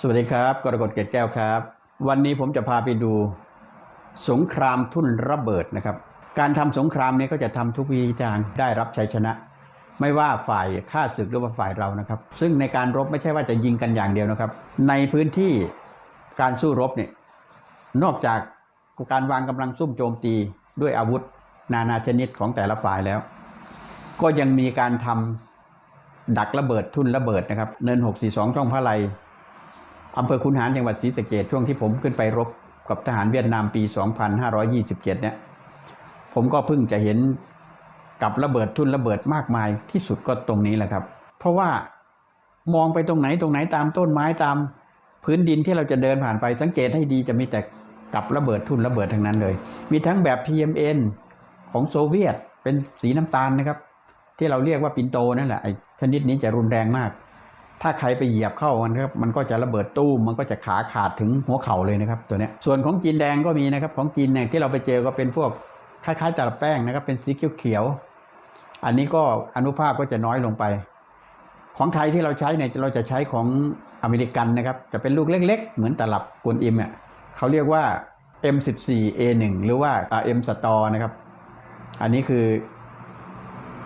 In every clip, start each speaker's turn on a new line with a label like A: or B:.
A: สวัสดีครับกรกฎเกตแก้วครับ วันนี้ผมจะพาไปดูสงครามทุ่นระเบิดนะครับ การทำสงครามนี้ก็จะทำทุกวิธีทางได้รับชัยชนะ ไม่ว่าฝ่ายข้าศึกหรือว่าฝ่ายเรานะครับ ซึ่งในการรบไม่ใช่ว่าจะยิงกันอย่างเดียวนะครับ ในพื้นที่การสู้รบเนี่ยนอกจากการวางกำลังซุ่มโจมตีด้วยอาวุธ นานาชนิดของแต่ละฝ่ายแล้ว ก็ยังมีการทำดักระเบิดทุ่นระเบิดนะครับ เนิน 642ช่องพระไล อำเภอคุนหารจังหวัดศรีสะเกดช่วงที่ผมขึ้นไปรบกับทหารเวียดนามปี 2527 เนี่ย ผมก็เพิ่งจะเห็นกับระเบิดทุนระเบิดมากมายที่สุดก็ตรงนี้แหละครับ เพราะว่ามองไปตรงไหนตรงไหนตามต้นไม้ตามพื้นดินที่เราจะเดินผ่านไปสังเกตให้ดีจะมีแต่กับระเบิดทุนระเบิดทั้งนั้นเลย มีทั้งแบบ PMN ของโซเวียตเป็นสีน้ำตาลนะครับ ที่เราเรียกว่าปินโตนั่นแหละไอ้ชนิดนี้จะรุนแรงมาก ถ้าใครไปเหยียบเข้ามันครับมันก็จะระเบิดตู้มมันก็จะขาขาดถึงหัวเข่าเลยนะครับตัวนี้ส่วนของจีนแดงก็มีนะครับของจีนเนี่ยที่เราไปเจอก็เป็นพวกคล้ายๆตลับแป้งนะครับเป็นสีเขียวๆอันนี้ก็อนุภาพก็จะน้อยลงไป ของไทยที่เราใช้เนี่ยเราจะใช้ของอเมริกันนะครับจะเป็นลูกเล็ก ๆ เหมือนตลับกวนอิมเนี่ยเขาเรียกว่า M14A1 หรือว่า M สตอนะครับ อันนี้คือ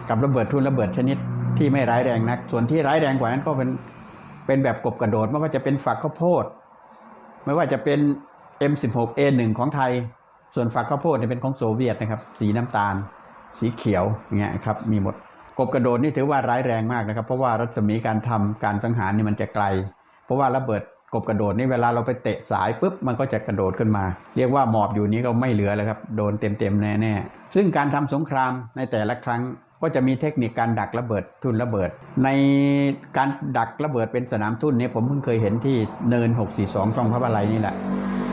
A: กับระเบิดทุนระเบิดชนิด ที่ไม่ร้ายแรงนัก ส่วนที่ร้ายแรงกว่านั้นก็เป็นเป็นแบบกบกระโดดไม่ว่าจะเป็นฝักข้าวโพด ไม่ว่าจะเป็น M16A1 ของไทย ส่วนฝักข้าวโพดเนี่ยเป็นของโซเวียตนะครับ สีน้ำตาล สีเขียวเงี้ยครับมีหมดกบกระโดดนี่ถือว่าร้ายแรงมากนะครับ เพราะว่ารัศมีการทำการสังหารนี่มันจะไกล เพราะว่าระเบิดกบกระโดดนี่เวลาเราไปเตะสายปุ๊บมันก็จะกระโดดขึ้นมา เรียกว่าหมอบอยู่นี้ก็ไม่เหลือแล้วครับโดนเต็มๆแน่ๆซึ่งการทำสงครามในแต่ละครั้ง ก็จะมีเทคนิคการดักระเบิดทุนระเบิด ในการดักระเบิดเป็นสนามทุ่นนี้ผมเพิ่งเคยเห็นที่เนิน 642ช่องพระบาลัยนี่แหละ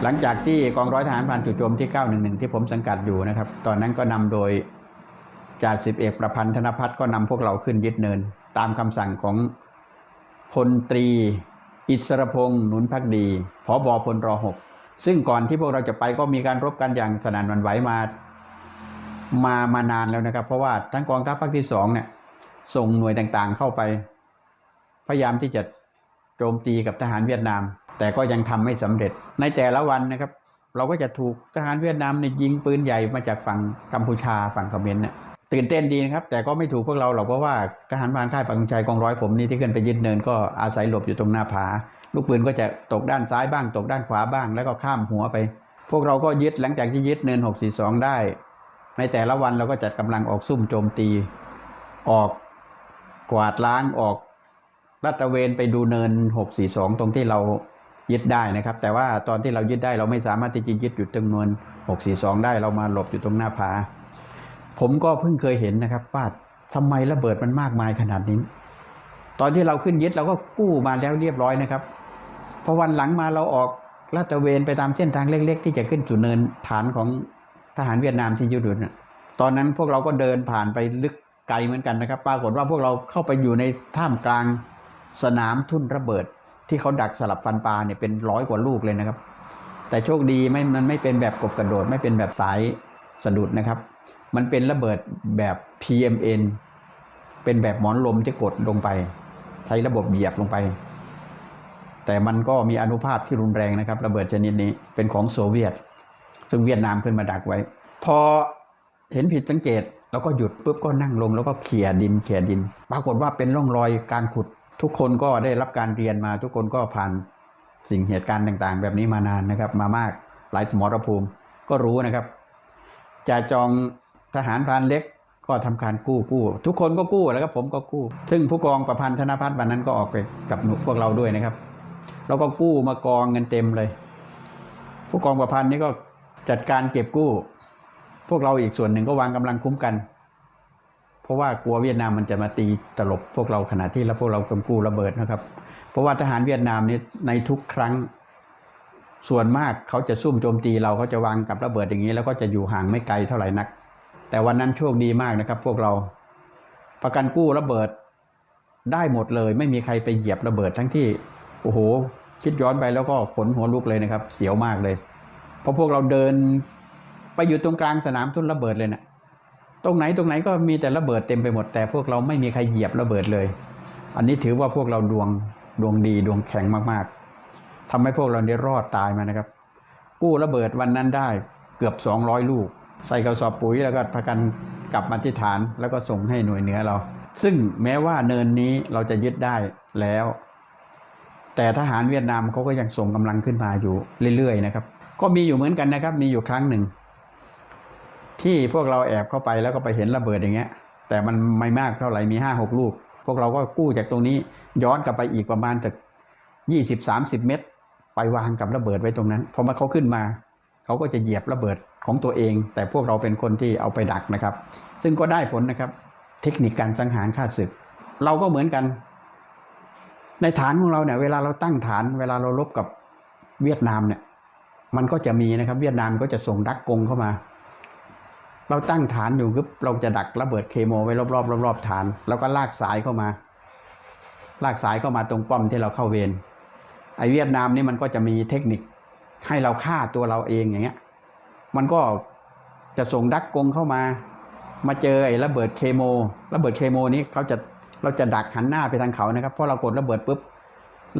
A: หลังจากที่กองร้อยทหารผ่านจู่โจมที่ 911 ที่ผมสังกัดอยู่นะครับ ตอนนั้นก็นำโดยจ่าสิบเอกประพันธ์ธนพัฒน์ก็นำพวกเราขึ้นยึดเนิน ตามคำสั่งของพลตรี อิสรพงษ์หนุนพักดีผอบอพลรหกซึ่งก่อนที่พวกเราจะไปก็มีการรบกันอย่างสนั่นวันไหวมา มามานานแล้วนะครับ เพราะว่าทั้งกองทัพภาคที่สองเนี่ยส่งหน่วยต่างๆเข้าไป พยายามที่จะโจมตีกับทหารเวียดนาม แต่ก็ยังทำไม่สำเร็จ ในแต่ละวันนะครับ เราก็จะถูกทหารเวียดนามเนี่ยยิงปืนใหญ่มาจากฝั่งกัมพูชาฝั่งเขมรเนี่ยตื่นเต้นดีนะครับ แต่ก็ไม่ถูกพวกเราหรอกเพราะว่าทหารพานค่ายปังชัยกองร้อยผมนี่ที่ขึ้นไปยึดเนินก็อาศัยหลบอยู่ตรงหน้าผา ลูกปืนก็จะตกด้านซ้ายบ้าง ตกด้านขวาบ้าง แล้วก็ข้ามหัวไป พวกเราก็ยึดหลังจากที่ยึดเนิน 642 ได้ ในแต่ละวันเราก็จัดกำลังออกซุ่มโจมตี ออกกวาดล้างออกรัตะเวนไปดูเนิน 642 ตรงที่เรายึดได้นะครับ แต่ว่าตอนที่เรายึดได้เราไม่สามารถที่จะยึดอยู่ตรงเนิน642 ได้เรามาหลบอยู่ตรงหน้าผา ผมก็เพิ่งเคยเห็นนะครับว่าทำไมระเบิดมันมากมายขนาดนี้ ตอนที่เราขึ้นยึดเราก็กู้มาแล้วเรียบร้อยนะครับพอวันหลังมาเราออกลาดตระเวนไปตามเส้นทางเล็ก ๆ ที่จะขึ้นสู่เนินฐานของ ทหารเวียดนามที่ยึดอยู่น่ะตอนนั้นพวกเราก็เดินผ่านไปลึกไกลเหมือนกันนะครับ ปรากฏว่าพวกเราเข้าไปอยู่ในท่ามกลางสนามทุ่นระเบิด ที่เขาดักสลับฟันปลาเนี่ยเป็นร้อยกว่าลูกเลยนะครับ แต่โชคดีไม่มันไม่เป็นแบบกบกระโดด ไม่เป็นแบบสายสะดุดนะครับ มันเป็นระเบิดแบบ PMN เป็นแบบหมอนลมที่กดลงไป ใช้ระบบเหยียบลงไป แต่มันก็มีอนุภาพที่รุนแรงนะครับ ระเบิดชนิดนี้เป็นของโซเวียต ซึ่งเวียดนามขึ้นมาดักไว้ พอเห็นผิดสังเกตเราก็หยุดปุ๊บก็นั่งลงแล้วก็เขี่ยดินเขี่ยดิน ปรากฏว่าเป็นร่องรอยการขุด ทุกคนก็ได้รับการเรียนมา ทุกคนก็ผ่านสิ่งเหตุการณ์ต่างๆ แบบนี้มานานนะครับ มามากหลายสมรภูมิก็รู้นะครับจ่าจองทหารพรานเล็กก็ทำการกู้กู้ ทุกคนก็กู้แล้วก็ผมก็กู้ ซึ่งผู้กองประพันธ์ธนพัฒน์วันนั้นก็ออกไปกับหนูพวกเราด้วยนะครับเราก็กู้มากองเงินเต็มเลย ผู้กองประพันธ์นี่ก็ จัดการเก็บกู้ พวกเราอีกส่วนหนึ่งก็วางกำลังคุ้มกัน เพราะว่ากลัวเวียดนามมันจะมาตีตลบพวกเราขณะที่แล้วพวกเรากำกู้ระเบิดนะครับ เพราะว่าทหารเวียดนามนี่ในทุกครั้งส่วนมากเขาจะซุ่มโจมตีเราเขาจะวางกับระเบิดอย่างนี้ แล้วก็จะอยู่ห่างไม่ไกลเท่าไหร่นัก แต่วันนั้นโชคดีมากนะครับ พวกเราประกันกู้ระเบิดได้หมดเลย ไม่มีใครไปเหยียบระเบิดทั้งที่โอ้โห คิดย้อนไปแล้วก็ขนหัวลุกเลยนะครับ เสียวมากเลย ราะพวกเราเดินไปอยู่ตรงกลางสนามทุ่นระเบิดเลยเนะี่ยตรงไหนตรงไหนก็มีแต่ระเบิดเต็มไปหมดแต่พวกเราไม่มีใครเหยียบระเบิดเลย อันนี้ถือว่าพวกเราดวงดวงดีดวงแข็งมากๆทำให้พวกเราเนี่ยรอดตายมานะครับ กู้ระเบิดวันนั้นได้เกือบ 200 ลูก ใส่กระสอบปุ๋ยแล้วก็พากันกลับมาที่ฐานแล้วก็ส่งให้หน่วยเหนือเรา ซึ่งแม้ว่าเนินนี้เราจะยึดได้แล้ว แต่ทหารเวียดนามเขาก็ยังส่งกำลังขึ้นมาอยู่เรื่อยๆนะครับ ก็มีอยู่เหมือนกันนะครับ มีอยู่ครั้งหนึ่ง ที่พวกเราแอบเข้าไปแล้วก็ไปเห็นระเบิดอย่างเงี้ย แต่มันไม่มากเท่าไหร่มีห้าหกลูก พวกเราก็กู้จากตรงนี้ ย้อนกลับไปอีกประมาณจากยี่สิบสามสิบเมตร ไปวางกับระเบิดไว้ตรงนั้นพอมาเขาขึ้นมาเขาก็จะเหยียบระเบิดของตัวเอง แต่พวกเราเป็นคนที่เอาไปดักนะครับ ซึ่งก็ได้ผลนะครับ เทคนิคการสังหารฆ่าศึก เราก็เหมือนกัน ในฐานของเราเนี่ยเวลาเราตั้งฐาน เวลาเรารบกับเวียดนามเนี่ย มันก็จะมีนะครับ เวียดนามก็จะส่งดักกงเข้ามา เราตั้งฐานอยู่ปุ๊บเราจะดักระเบิดเคมไว้รอบๆรอบๆฐาน แล้วก็ลากสายเข้ามา ลากสายเข้ามาตรงป้อมที่เราเข้าเวรไอเวียดนามนี่มันก็จะมีเทคนิคให้เราฆ่าตัวเราเองอย่างเงี้ย มันก็จะส่งดักกงเข้ามา มาเจอไอ้ระเบิดเคมระเบิดเคมนี้เขาจะเราจะดักหันหน้าไปทางเขานะครับเพราะเรากดระเบิดปุ๊บ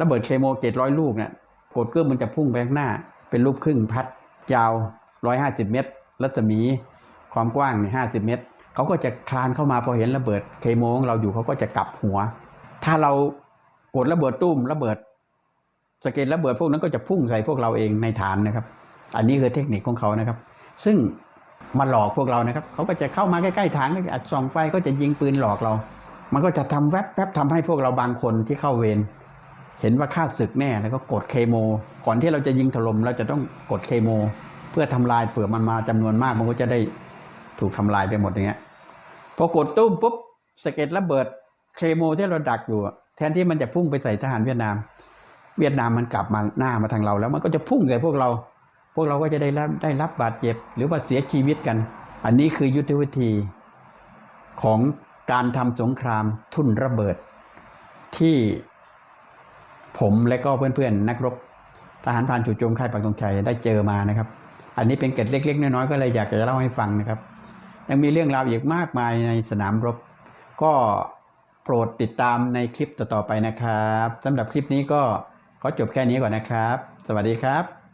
A: ระเบิดเคมเจ็ดร้อยลูกเนี่ยกดเกื้อมันจะพุ่งไปข้างหน้า เป็นรูปครึ่งพัดยาวร้อยห้าสิบเมตร รัศมีความกว้างเนี่ยห้าสิบเมตร เขาก็จะคลานเข้ามาพอเห็นระเบิดเคโมองเราอยู่เขาก็จะกลับหัว ถ้าเรากดระเบิดตุ้มระเบิดสะเก็ดระเบิดพวกนั้นก็จะพุ่งใส่พวกเราเองในฐานนะครับ อันนี้คือเทคนิคของเขานะครับ ซึ่งมาหลอกพวกเรานะครับ เขาก็จะเข้ามาใกล้ๆฐานก็จะอัดส่องไฟก็จะยิงปืนหลอกเรา มันก็จะทำแวบแวบทำให้พวกเราบางคนที่เข้าเวร เห็นว่าฆ่าศึกแน่แล้วก็กดเคโม ก่อนที่เราจะยิงถล่มเราจะต้องกดเคโม เพื่อทำลายเผื่อมันมาจำนวนมากมันก็จะได้ถูกทำลายไปหมดอย่างเงี้ยพอกดตุ้มปุ๊บสเก็ดระเบิดเคโมที่เราดักอยู่แทนที่มันจะพุ่งไปใส่ทหารเวียดนาม เวียดนามมันกลับมาหน้ามาทางเรา แล้วมันก็จะพุ่งใส่พวกเรา พวกเราก็จะได้รับได้รับบาดเจ็บ หรือว่าเสียชีวิตกัน อันนี้คือยุทธวิธีของการทำสงครามทุ่นระเบิดที่ ผมและก็เพื่อนๆนักรบทหารพรานจู่โจมค่ายปักธงชัยได้เจอมานะครับ อันนี้เป็นเกร็ดเล็กๆน้อยๆก็เลยอยากจะเล่าให้ฟังนะครับ ยังมีเรื่องราวอีกมากมายในสนามรบ ก็โปรดติดตามในคลิปต่อๆไปนะครับสำหรับคลิปนี้ก็ขอจบแค่นี้ก่อนนะครับ สวัสดีครับ